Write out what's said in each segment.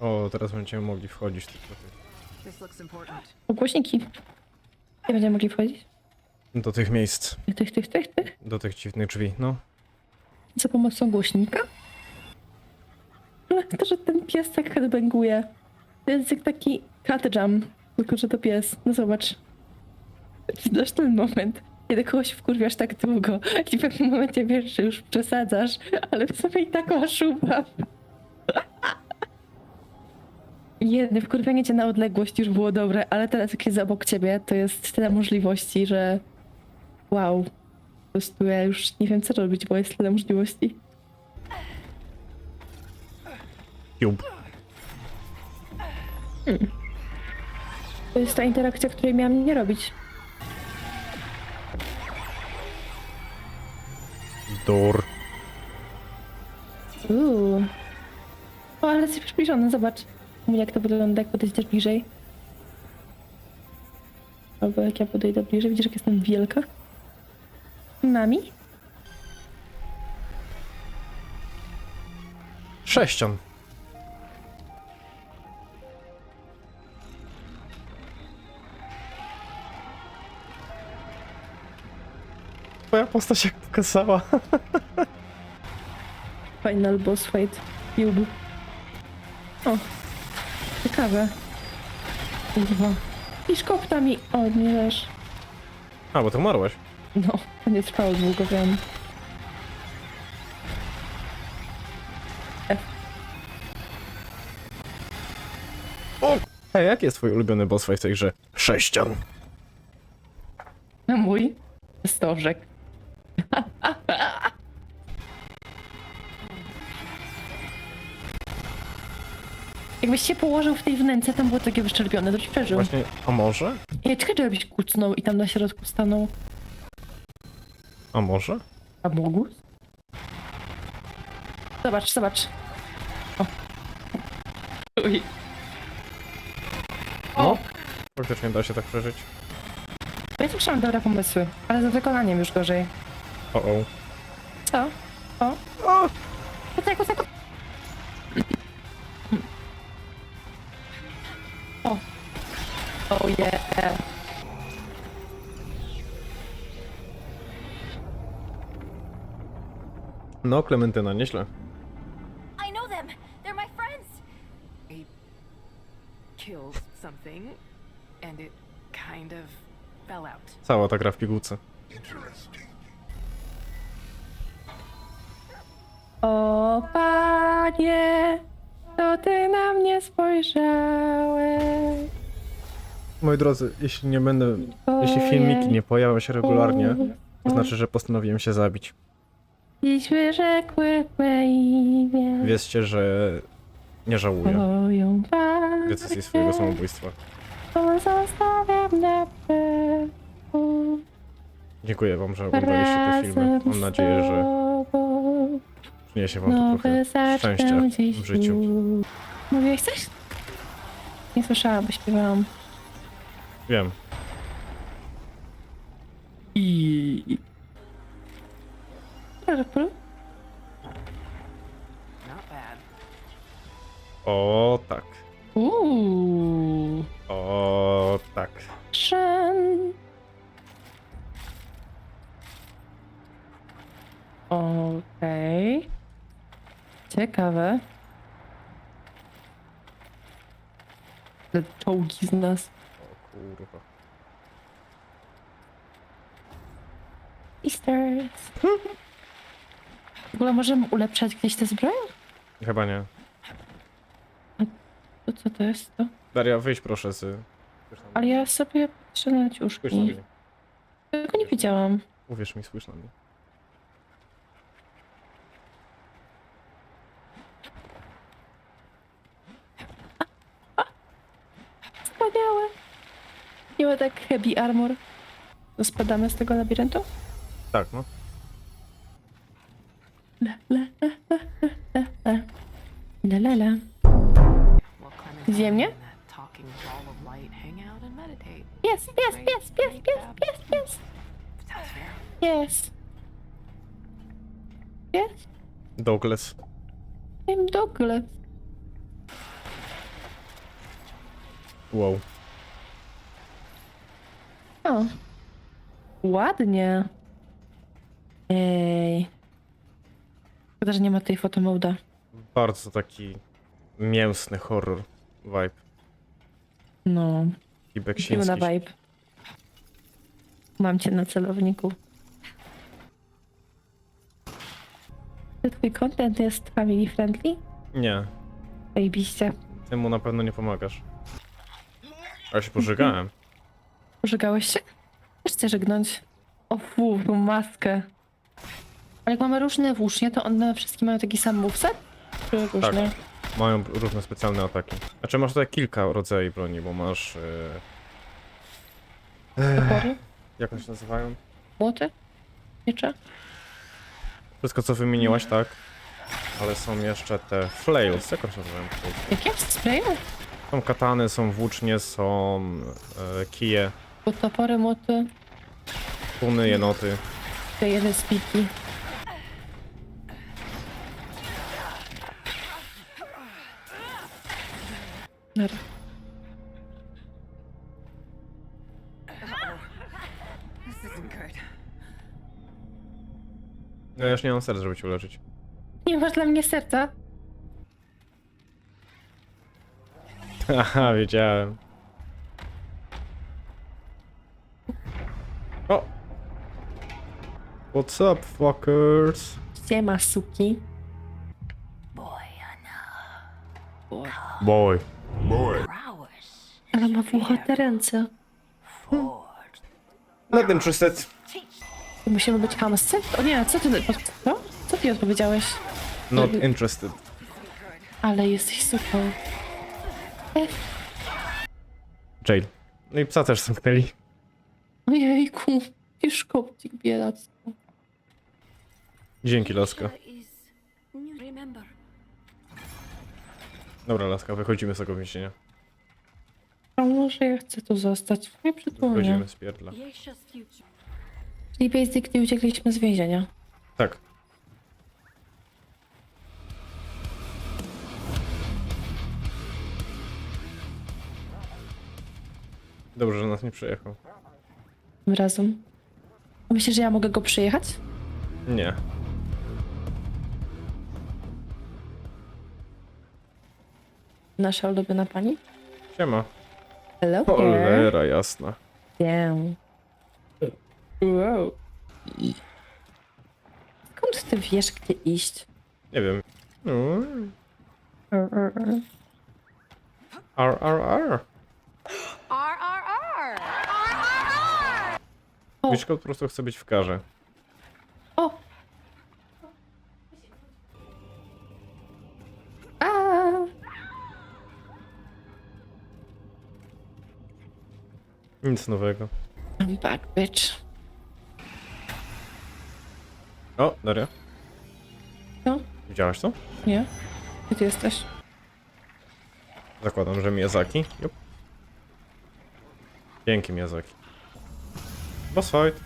O, teraz będziemy mogli wchodzić tylko This looks important. Głośniki. Nie będziemy mogli wchodzić. do tych miejsc, Tych, tych, tych, tych, tych. do tych dziwnych drzwi, no. Za pomocą głośnika. Ale to, że ten pies tak headbanguje. To jest jak taki cat jam. Tylko, że to pies. No zobacz. Znasz ten moment, kiedy kogoś wkurwiasz tak długo i w pewnym momencie wiesz, że już przesadzasz, ale w sobie i tak masz ubaw. Jedne wkurwianie cię na odległość już było dobre, ale teraz jak jest obok ciebie, to jest tyle możliwości, że wow. Po prostu ja już nie wiem co robić, bo jest tyle możliwości. Cube. To jest ta interakcja, której miałam nie robić. Door. Uuu. O, ale jesteś przybliżony, zobacz. Jak to wygląda, jak podejdziesz bliżej. Albo jak ja podejdę bliżej, widzisz jak jestem wielka? Mami? Sześcian. Twoja postać jak pokazała. Final boss fight. Cube. O. Ciekawe. Kurwa. I szkoptami. O, nie wiesz. A, bo ty umarłaś. No, to nie trwało długo, wiem. Hej, jaki jest twój ulubiony boss fight w tej grze? Sześcian. Na mój stożek. Jakbyś się położył w tej wnęce, tam było takie wyszczerbione, to przeżył. Właśnie, a może? Ja czekaj, żebyś kucnął i tam na środku stanął. A może? A mógł? Zobacz, zobacz. O. Uj. No. Faktycznie da się tak przeżyć. Ja tu mam dobre pomysły, ale za wykonaniem już gorzej. O, o. Co? O? O! Kucaj, kucaj, kucaj. No, Klementyna, nieźle. I know them. They're my friends. He killed something, and it kind of fell out. Cała ta gra w pigułce. O panie, to ty na mnie spojrzałeś. Moi drodzy, jeśli nie będę, jeśli filmiki nie pojawią się regularnie, to znaczy, że postanowiłem się zabić. Dziś wyrzekły me imię. Wiedzcie, że nie żałuję Twoją decyzji swojego samobójstwa. Pozostawiam na pewno. Dziękuję wam, że oglądaliście te filmy. Mam nadzieję, że przyniesie wam to Nowy trochę szczęścia dziś w życiu. Mówiłeś coś? Nie słyszałam, bo śpiewałam. Wiem. I... Purple? Not bad. O tak. Uuu. O tak. Szen. Okej. Ciekawe. Te czołgi z nas. O kurwa. Easters. W ogóle możemy ulepszać gdzieś te zbroje? Chyba nie. To co to jest to? Daria, wyjdź proszę z... Ale ja sobie patrzę na Spójrz na ciuszki. mnie. Tego nie widziałam. Uwierz mi, spójrz na mnie. Wspaniałe. Nie ma tak heavy armor. To spadamy z tego labiryntu? Tak, no le, le, le, le, le. Le, le, le. Gdzie mnie? Jest, jest, jest, jest, jest, jest, jest. Jest. Jest? Douglas. Wiem Douglas. Wow. O. Ładnie. Ej. Szkoda, że nie ma tej fotomoda. Bardzo taki mięsny horror vibe. No. I beksiński. vibe. Mam cię na celowniku. Czy twój content jest family friendly? Nie, Zajebiście. temu na pewno nie pomagasz. A ja się pożygałem. Pożegałeś się? Też chcę żygnąć. O fu, tą maskę. Ale jak mamy różne włócznie, to one wszystkie mają taki sam moveset? Czy różne? Mają różne specjalne ataki. Znaczy masz tutaj kilka rodzajów broni, bo masz... Yy... Topory? Jak one się nazywają? Młoty? Miecze? Wszystko co wymieniłaś, tak. Ale są jeszcze te flails. Jak one się nazywają? Jakie? Sprayu? Są katany, są włócznie, są e, kije, Bo topory, młoty, kuny, jenoty. te jeden spiki. Dobra. This isn't good. No ja już nie mam serca, żeby cię uleczyć. Nie masz dla mnie serca? Haha, wiedziałem. O! What's up, fuckers? Gdzie ma suki? Boy. Ale ma włochate ręce. Not interested. Musimy być hamscy? O nie, co ty... Co? Co ty odpowiedziałeś? Not interested. Ale jesteś suką. Jail. No i psa też zamknęli. Ojejku, i szkopcik bielactwo. Dzięki, laska. Dobra, laska, wychodzimy z tego więzienia. A może ja chcę tu zostać? Nie przytulnie. Wychodzimy z pierdla. Czyli basically uciekliśmy z więzienia. Tak. Dobrze, że nas nie przejechał. Tym razem. Myślisz, że ja mogę go przyjechać? Nie. Nasza ulubiona pani? Siema. Hello there. Cholera jasna. Damn. Wow. Skąd ty wiesz, gdzie iść? Nie wiem. Mm. R, r, r. R, R, R. R R R. O. Mieszko po prostu chce być w karze. O! Nic nowego. I'm back, bitch. O, Daria. Co? Widziałaś to? Nie? Gdzie ty jesteś? Zakładam, że Miyazaki. Jup. Dzięki Miyazaki. Boss fight.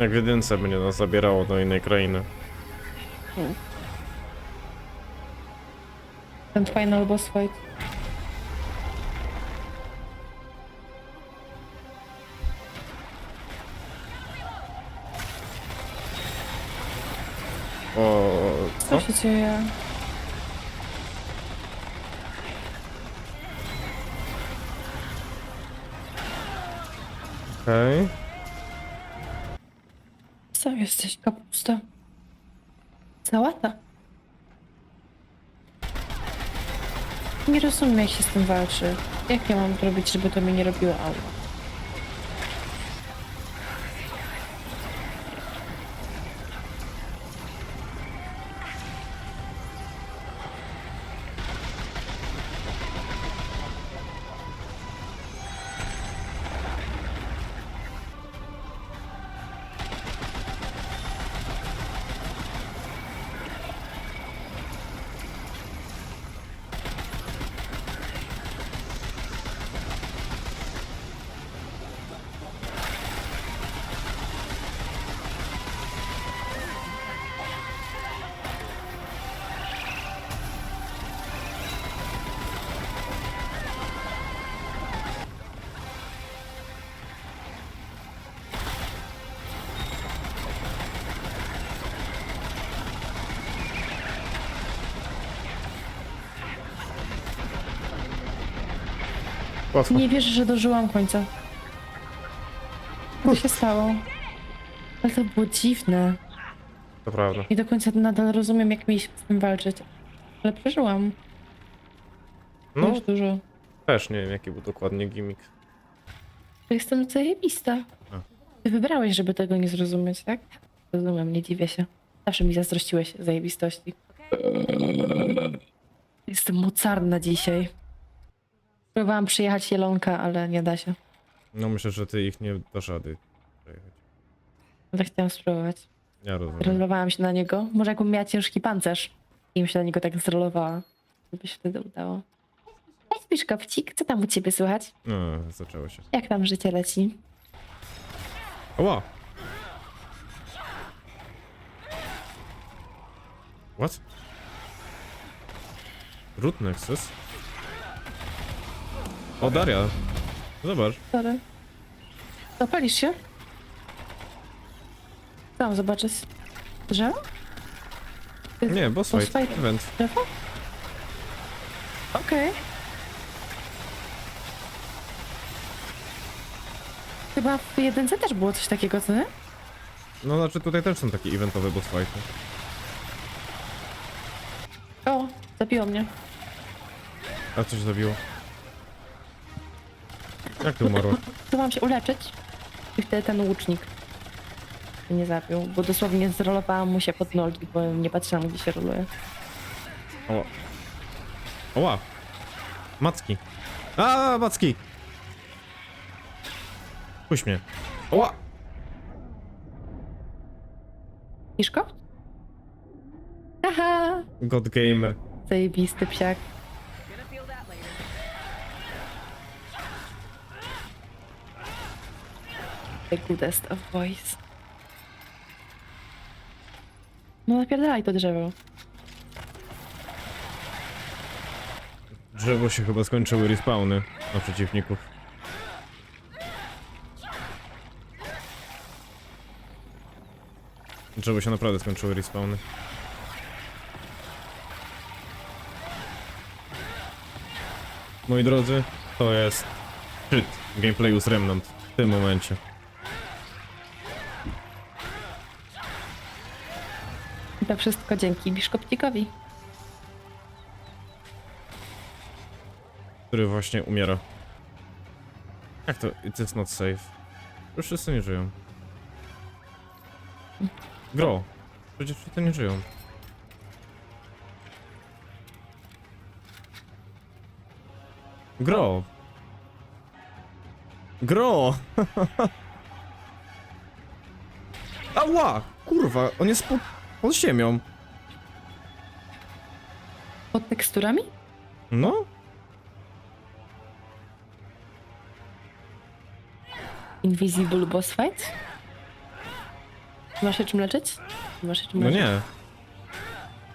Jak w jedynce będzie nas zabierało do innej krainy. Ten final boss fight. O, Co się dzieje? Okej. Jesteś, kapusta? Sałata? Nie rozumiem, jak się z tym walczy. Jak ja mam zrobić, żeby to mi nie robiło aura? Łatwo. Nie wierzę, że dożyłam końca. Co się stało? Ale to było dziwne. To prawda. Nie do końca nadal rozumiem, jak mieliśmy z tym walczyć. Ale przeżyłam. No, Już dużo. też nie wiem, jaki był dokładnie gimmick. Jestem zajebista. A. Ty wybrałeś, żeby tego nie zrozumieć, tak? Rozumiem, nie dziwię się. Zawsze mi zazdrościłeś zajebistości. Jestem mocarna dzisiaj. Próbowałam przyjechać Jelonka, ale nie da się. No myślę, że ty ich nie dasz rady przejechać. Ale chciałam spróbować. Ja rozumiem. Zrolowałam się na niego. Może jakbym miała ciężki pancerz i bym się na niego tak zrolowała. To by się wtedy udało. Cześć, Biszkopcik, co tam u ciebie słychać? No, zaczęło się. Jak tam życie leci? Oła! What? Root Nexus? O, Daria! Zobacz. Sorry. Zapalisz się? Tam zobaczyć. Drzewo? Nie, boss Boss fight. fight. Event. Drzewo? Okej. Chyba w jedynce też było coś takiego, co nie? No, znaczy tutaj też są takie eventowe boss fighty. O, zabiło mnie. A coś zabiło? Jak ty umarłaś? Tu mam się uleczyć i wtedy ten łucznik mnie nie zabił, bo dosłownie zrolowałam mu się pod nogi, bo nie patrzyłam, gdzie się roluje. Oła. Oła! Macki. A, macki! Puść mnie. Oła! Miszko? Haha! God Gamer. Zajebisty psiak. The goodest of boys. No napierdalaj to drzewo. Drzewo się chyba skończyły respawny na przeciwników. Drzewo się naprawdę skończyły respawny. Moi drodzy, to jest szczyt gameplayu z Remnant w tym momencie. To wszystko dzięki Biszkopcikowi. który właśnie umiera. Jak to? It is not safe. Już wszyscy nie żyją. Gro. Przecież wszyscy nie żyją. Gro. Gro. Ała! Kurwa, on jest pod, pod ziemią. Pod teksturami? No? Invisible boss fight? Masz się czym leczyć? Masz się czym No leczyć? nie.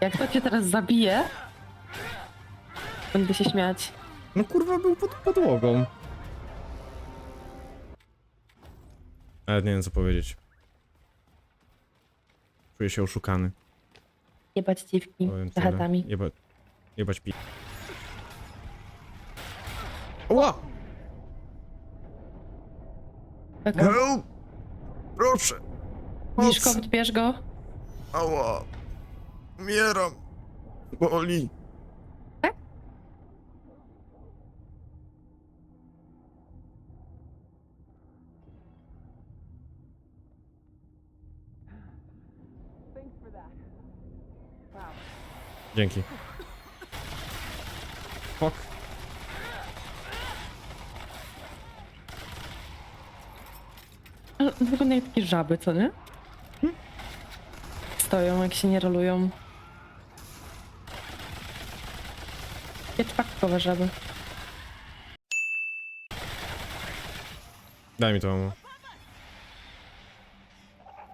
Jak to cię teraz zabije? Będę się śmiać. No kurwa był pod podłogą. Nawet nie wiem co powiedzieć. Czuję się oszukany. Jebać dziwki Powiem za tyle. chatami. Jeba, jebać pi... Ła! Okay. Help! Proszę! Miszko, bierz go. Ała! Umieram! Boli! Dzięki. Fuck. Ale Wyglądają jak takie żaby, co nie? Stoją, jak się nie rolują. Pieczpakkowe żaby. Daj mi to, mamo.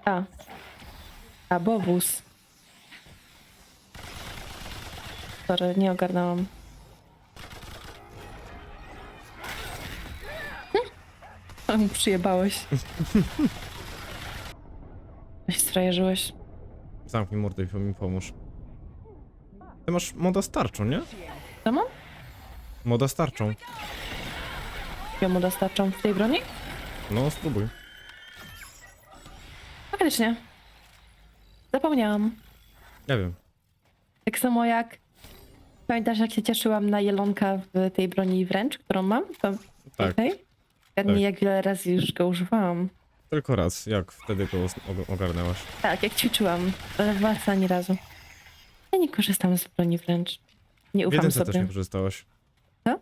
A. A, bobus. Sorry, nie ogarnęłam. Ale mu przyjebałeś. Weź sfrajerzyłeś. Zamknij mordę i mi pomóż. Ty masz moda starczą, nie? Co mam? Moda starczą. mu dostarczą w tej broni? No, spróbuj. Faktycznie. Zapomniałam. Ja wiem. Tak samo jak pamiętasz, jak się cieszyłam na jelonka w tej broni wręcz, którą mam? To Tak. Gadnij, Tak. jak wiele razy już go używałam. Tylko raz, jak wtedy go ogarnęłaś. Tak, jak ćwiczyłam, ale w was ani razu. Ja nie korzystam z broni wręcz. Nie W ufam jedynce też nie korzystałaś. Co?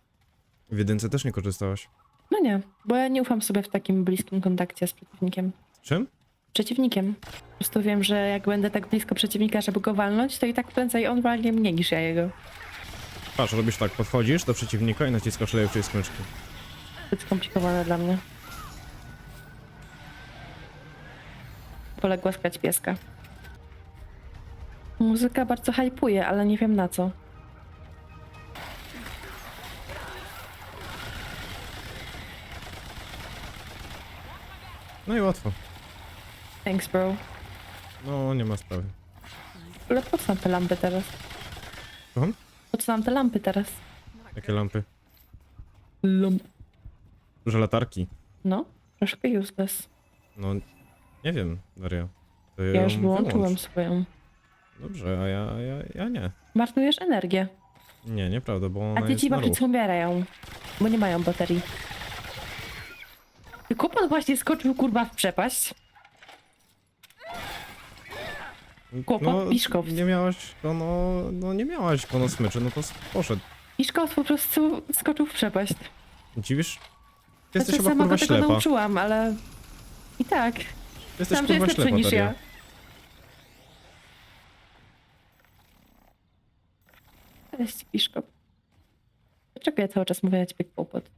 W jedynce też nie korzystałaś. No nie, bo ja nie ufam sobie w takim bliskim kontakcie z przeciwnikiem. Czym? Przeciwnikiem. Po prostu wiem, że jak będę tak blisko przeciwnika, żeby go walnąć, to i tak prędzej on walnie mnie niż ja jego. Patrz, robisz tak, podchodzisz do przeciwnika i naciskasz lewej smyczki. Zbyt skomplikowane dla mnie. Wolę głaskać pieska. Muzyka bardzo hypuje, ale nie wiem na co. No i łatwo. Thanks, bro. No, nie ma sprawy. Ale po co nam te lampy teraz? Słucham? Po co nam te lampy teraz? Jakie lampy? Lamp. Duże latarki. No, troszkę useless. No, nie wiem, Daria. Ty Ja ją już wyłączyłam wyłącz. swoją. Dobrze, a ja, ja, ja nie. Marnujesz energię. Nie, nieprawda, bo ona A jest dzieci na ruch. babcicy umierają, bo nie mają baterii. I Kupon właśnie skoczył kurwa w przepaść. Kłopot Piszkow. Nie miałaś, no, no, no nie miałaś kono smyczy, no to poszedł. Piszkow po prostu skoczył w przepaść. Dziwisz? Ty jesteś Znaczy, chyba sama kurwa go tego ślepa. nauczyłam, ale... I tak. Ty jesteś że kurwa jest ślepa, niż Daria. ja. Cześć, Piszkow. Dlaczego ja cały czas mówię na ciebie kłopot?